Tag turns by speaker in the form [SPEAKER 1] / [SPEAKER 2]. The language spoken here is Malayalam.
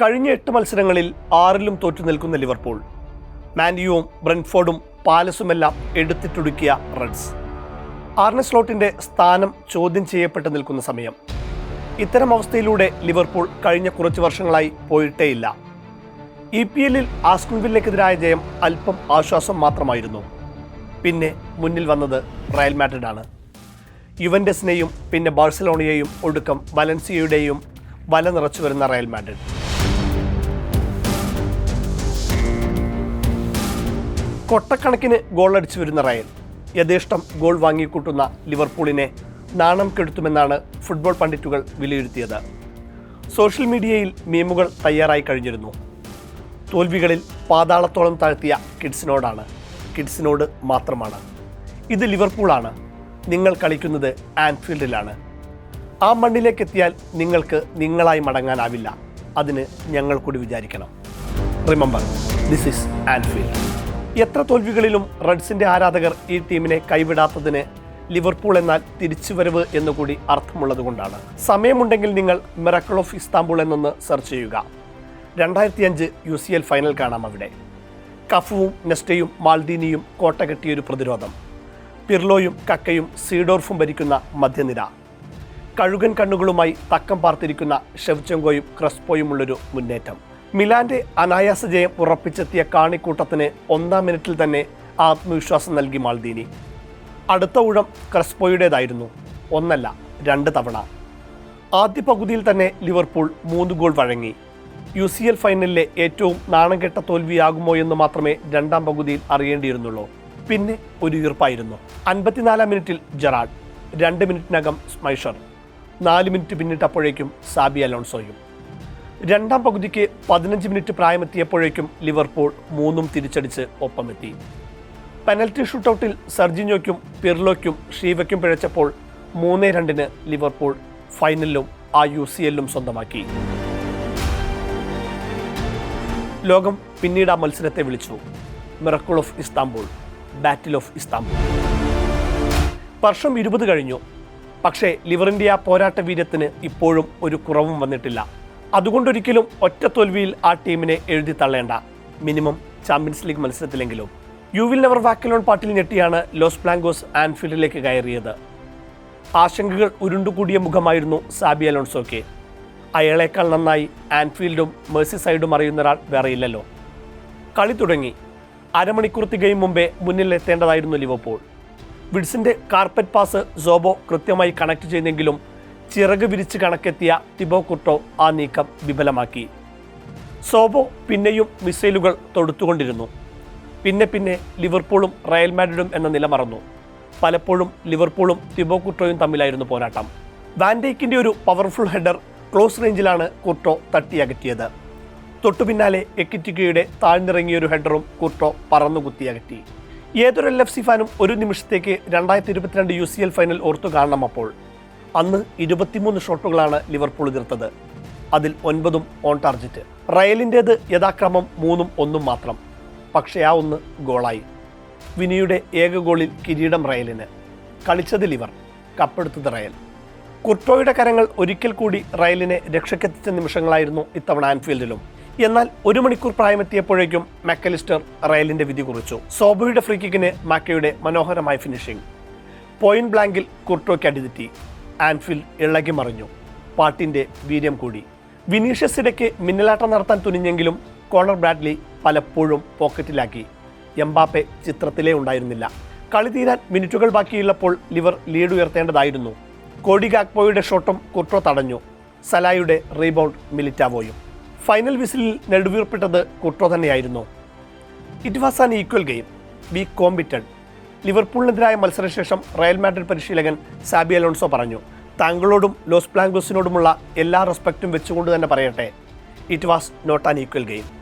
[SPEAKER 1] കഴിഞ്ഞ എട്ട് മത്സരങ്ങളിൽ ആറിലും തോറ്റു നിൽക്കുന്ന ലിവർപൂൾ മാൻഡിയുവും ബ്രൻഫോർഡും പാലസുമെല്ലാം എടുത്തിട്ടുടുക്കിയ റെഡ്സ്. ആർണ സ്ലോട്ടിന്റെ സ്ഥാനം ചോദ്യം ചെയ്യപ്പെട്ട് നിൽക്കുന്ന സമയം. ഇത്തരം അവസ്ഥയിലൂടെ ലിവർപൂൾ കഴിഞ്ഞ കുറച്ച് വർഷങ്ങളായി പോയിട്ടേയില്ല. ഇ പി എല്ലിൽ ആസ്കുൻവില്ലേക്കെതിരായ ജയം അല്പം ആശ്വാസം മാത്രമായിരുന്നു. പിന്നെ മുന്നിൽ വന്നത് റയൽ മാഡ്രിഡാണ്. യുവൻഡസിനെയും പിന്നെ ബാഴ്സലോണയെയും ഒടുക്കം വലൻസിയയുടെയും വല നിറച്ചു വരുന്ന റയൽ മാഡ്രിഡ്. കൊട്ടക്കണക്കിന് ഗോൾ അടിച്ചു വരുന്ന റയൽ. യഥേഷ്ടം ഗോൾ വാങ്ങിക്കൂട്ടുന്ന ലിവർപൂളിനെ നാണം കെടുത്തുമെന്നാണ് ഫുട്ബോൾ പണ്ഡിറ്റുകൾ വിലയിരുത്തിയത്. സോഷ്യൽ മീഡിയയിൽ മീമുകൾ തയ്യാറായി കഴിഞ്ഞിരുന്നു. തോൽവികളിൽ പാതാളത്തോളം താഴ്ത്തിയ കിഡ്സിനോടാണ്. കിഡ്സിനോട് മാത്രമാണ്. ഇത് ലിവർപൂളാണ്. നിങ്ങൾ കളിക്കുന്നത് ആൻഫീൽഡിലാണ്. ആ മണ്ണിലേക്ക് എത്തിയാൽ നിങ്ങൾക്ക് നിങ്ങളായി മടങ്ങാനാവില്ല. അതിന് ഞങ്ങൾ കൂടി വിചാരിക്കണം. റിമെമ്പർ ദിസ് ഇസ് ആൻഫീൽഡ് എത്ര തോൽവികളിലും റെഡ്സിന്റെ ആരാധകർ ഈ ടീമിനെ കൈവിടാത്തതിന് ലിവർപൂൾ എന്നാൽ തിരിച്ചുവരവ് എന്നുകൂടി അർത്ഥമുള്ളതുകൊണ്ടാണ് സമയമുണ്ടെങ്കിൽ നിങ്ങൾ മിറക്കിൾ ഓഫ് ഇസ്താംബുൾ എന്നൊന്ന് സെർച്ച് ചെയ്യുക. രണ്ടായിരത്തി അഞ്ച് യു സി എൽ ഫൈനൽ കാണാം അവിടെ. കഫുവും നെസ്റ്റയും മാൽദീനിയും കോട്ട കെട്ടിയൊരു പ്രതിരോധം. പിർലോയും കക്കയും സീഡോർഫും ഭരിക്കുന്ന മധ്യനിര. കഴുകൻ കണ്ണുകളുമായി തക്കം പാർത്തിരിക്കുന്ന ഷെവ്ചെങ്കോയും ക്രസ്പോയുമുള്ളൊരു മുന്നേറ്റം. മിലാന്റെ അനായാസ ജയം ഉറപ്പിച്ചെത്തിയ കാണിക്കൂട്ടത്തിന് ഒന്നാം മിനിറ്റിൽ തന്നെ ആത്മവിശ്വാസം നൽകി മാൾദീനി അടുത്ത ഊഴം ക്രസ്പോയുടേതായിരുന്നു. ഒന്നല്ല രണ്ട് തവണ. ആദ്യ പകുതിയിൽ തന്നെ ലിവർപൂൾ മൂന്ന് ഗോൾ വഴങ്ങി. യു സി എൽ ഫൈനലിലെ ഏറ്റവും നാണംകെട്ട തോൽവിയാകുമോ എന്ന് മാത്രമേ രണ്ടാം പകുതിയിൽ അറിയേണ്ടിയിരുന്നുള്ളൂ. പിന്നെ ഒരു ഈർപ്പായിരുന്നു. അൻപത്തിനാലാം മിനിറ്റിൽ ജെറാഡ് രണ്ട് മിനിറ്റിനകം സ്മൈഷർ. നാല് മിനിറ്റ് പിന്നിട്ടപ്പോഴേക്കും സാബി അലോൺസോയും. രണ്ടാം പകുതിക്ക് പതിനഞ്ച് മിനിറ്റ് പ്രായമെത്തിയപ്പോഴേക്കും ലിവർപൂൾ മൂന്നും തിരിച്ചടിച്ച് ഒപ്പമെത്തി. പെനൽറ്റി ഷൂട്ടൗട്ടിൽ സർജിനോയ്ക്കും പിർലോയ്ക്കും ഷീവയ്ക്കും പിഴച്ചപ്പോൾ മൂന്ന് രണ്ടിന് ലിവർപൂൾ ഫൈനലിലും ആ യു സി എല്ലും സ്വന്തമാക്കി. ലോകം പിന്നീട് ആ മത്സരത്തെ വിളിച്ചു. Miracle of Istanbul battle of Istanbul. വർഷം ഇരുപത് കഴിഞ്ഞു. പക്ഷേ ലിവറിന്റെ ആ പോരാട്ട വീര്യത്തിന് ഇപ്പോഴും ഒരു കുറവും വന്നിട്ടില്ല. അതുകൊണ്ടൊരിക്കലും ഒറ്റ തോൽവിയിൽ ആ ടീമിനെ എഴുതി തള്ളേണ്ട. Minimum champions league മത്സരത്തിലെങ്കിലും. You will never walk alone പാട്ടിൽ ഞെട്ടിയാണ് ലോസ് പ്ലാങ്കോസ് ആൻഫീൽഡിലേക്ക് കയറിയത്. ആശങ്കകൾ ഉരുണ്ടുകൂടിയ മുഖമായിരുന്നു സാബി അലോൺസോക്കെ അയാളേക്കാൾ നന്നായി ആൻഫീൽഡും മേഴ്സി സൈഡും അറിയുന്ന ഒരാൾ വേറെയില്ലല്ലോ. കളി തുടങ്ങി. അരമണിക്കൂർ തികയും മുമ്പേ മുന്നിലെത്തേണ്ടതായിരുന്നു ലിവർപൂൾ. വിഡ്സിന്റെ കാർപ്പറ്റ് പാസ് സോബോ കൃത്യമായി കണക്ട് ചെയ്തെങ്കിലും ചിറക് വിരിച്ച് കണക്കെത്തിയ തിബോ കുട്ടോ ആ നീക്കം വിഫലമാക്കി. സോബോ പിന്നെയും മിസൈലുകൾ തൊടുത്തുകൊണ്ടിരുന്നു. പിന്നെ പിന്നെ ലിവർപൂളും റയൽ മാഡ്രിഡും എന്ന നില മറന്നു. പലപ്പോഴും ലിവർപൂളും തിബോ കുട്ടോയും തമ്മിലായിരുന്നു പോരാട്ടം. വാൻഡേക്കിന്റെ ഒരു പവർഫുൾ ഹെഡർ ക്ലോസ് റേഞ്ചിലാണ് കുട്ടോ തട്ടിയകറ്റിയത്. തൊട്ടു പിന്നാലെ എക്കിറ്റിക്കയുടെ താഴ്ന്നിറങ്ങിയൊരു ഹെഡറും കുട്ടോ പറന്നു കുത്തിയകറ്റി. ഏതൊരു എൽ എഫ് സി ഫാനും ഒരു നിമിഷത്തേക്ക് രണ്ടായിരത്തി ഇരുപത്തിരണ്ട് യു സി എൽ ഫൈനൽ ഓർത്തു കാണണം അപ്പോൾ. അന്ന് ഇരുപത്തിമൂന്ന് ഷോട്ടുകളാണ് ലിവർപൂൾ എതിർത്തത്. അതിൽ ഒൻപതും ഓൺ ടാർജറ്റ് റയലിന്റേത് യഥാക്രമം മൂന്നും ഒന്നും മാത്രം. പക്ഷേ ആ ഒന്ന് ഗോളായി. വിനിയുടെ ഏക ഗോളിൽ കിരീടം റയലിന്. കളിച്ചത് ലിവർ കപ്പെടുത്തത് റയൽ. കുർട്ടോയുടെ കരങ്ങൾ ഒരിക്കൽ കൂടി റയലിനെ രക്ഷക്കെത്തിച്ച നിമിഷങ്ങളായിരുന്നു ഇത്തവണ ആൻഫീൽഡിലും എന്നാൽ ഒരു മണിക്കൂർ പ്രായമെത്തിയപ്പോഴേക്കും മെക്കലിസ്റ്റർ റയലിന്റെ വിധി കുറിച്ചു. സോബയുടെ ഫ്രീ കിക്കിന് മാക്കയുടെ മനോഹരമായ ഫിനിഷിംഗ്. പോയിന്റ് ബ്ലാങ്കിൽ കുർട്ടോയ്ക്ക് അടിതെറ്റി. ആൻഫീൽഡ് ഇളകി മറിഞ്ഞു. പാട്ടിന്റെ വീര്യം കൂടി. വിനീഷ്യസ് ഇടയ്ക്ക് മിന്നലാട്ടം നടത്താൻ തുനിഞ്ഞെങ്കിലും കോണർ ബ്രാഡ്ലി പലപ്പോഴും പോക്കറ്റിലാക്കി. എംബാപ്പെ ചിത്രത്തിലേ ഉണ്ടായിരുന്നില്ല. കളി തീരാൻ മിനിറ്റുകൾ ബാക്കിയുള്ളപ്പോൾ ലിവർ ലീഡ് ഉയർത്തേണ്ടതായിരുന്നു. കോഡി ഗാക്പോയുടെ ഷോട്ടും കുർട്ടോ തടഞ്ഞു. സലായുടെ റീബൗണ്ട് മിലിറ്റാവോയും. ഫൈനൽ വിസിലിൽ നെടുവീർപ്പിട്ടത് കുർട്ടോ തന്നെയായിരുന്നു. It was an equal game we competed ലിവർപൂളിനെതിരായ മത്സരശേഷം റയൽ മാഡ്രിഡ് പരിശീലകൻ സാബി അലോൺസോ പറഞ്ഞു താങ്കളോടും ലോസ് പ്ലാങ്കോസിനോടുമുള്ള എല്ലാ റെസ്പെക്റ്റും വെച്ചുകൊണ്ട് തന്നെ പറയട്ടെ. It was not an equal game